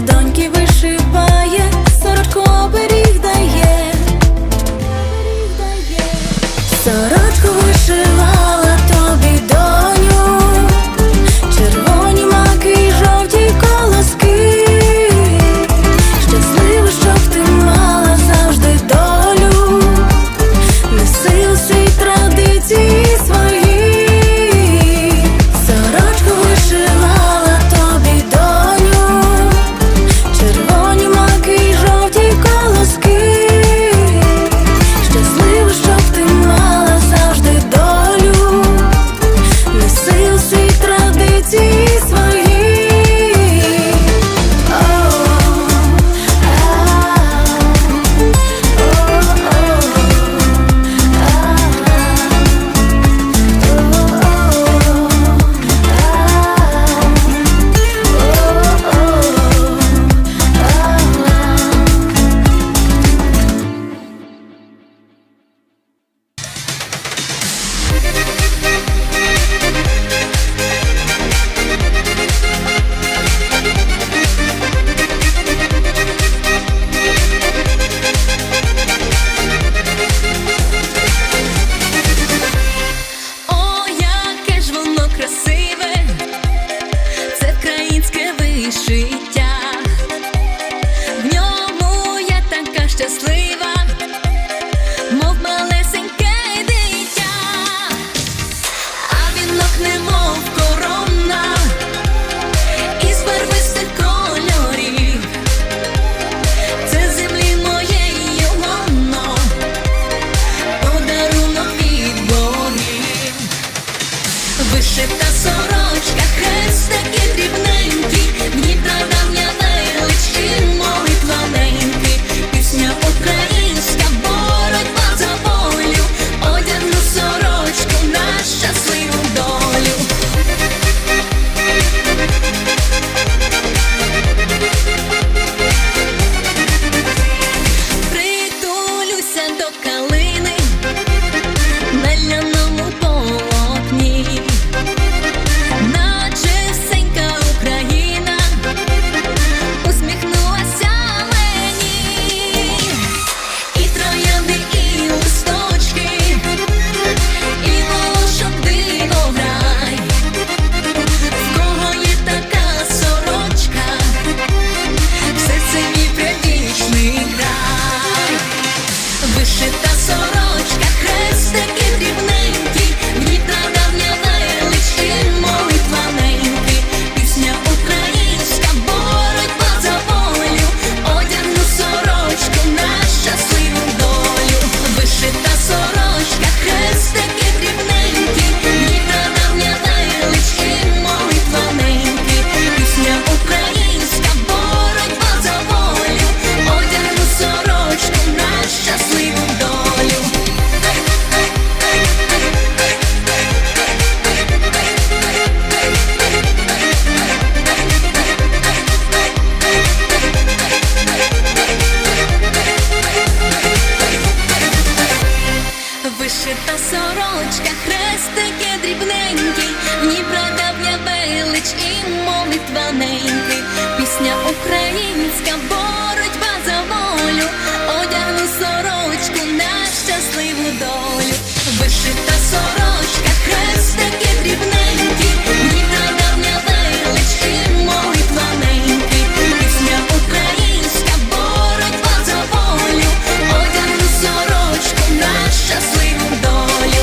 доньки Та сорочка, хрестики дрібненькі, в ній прадавня велич і молитва неньки, пісня українська бо.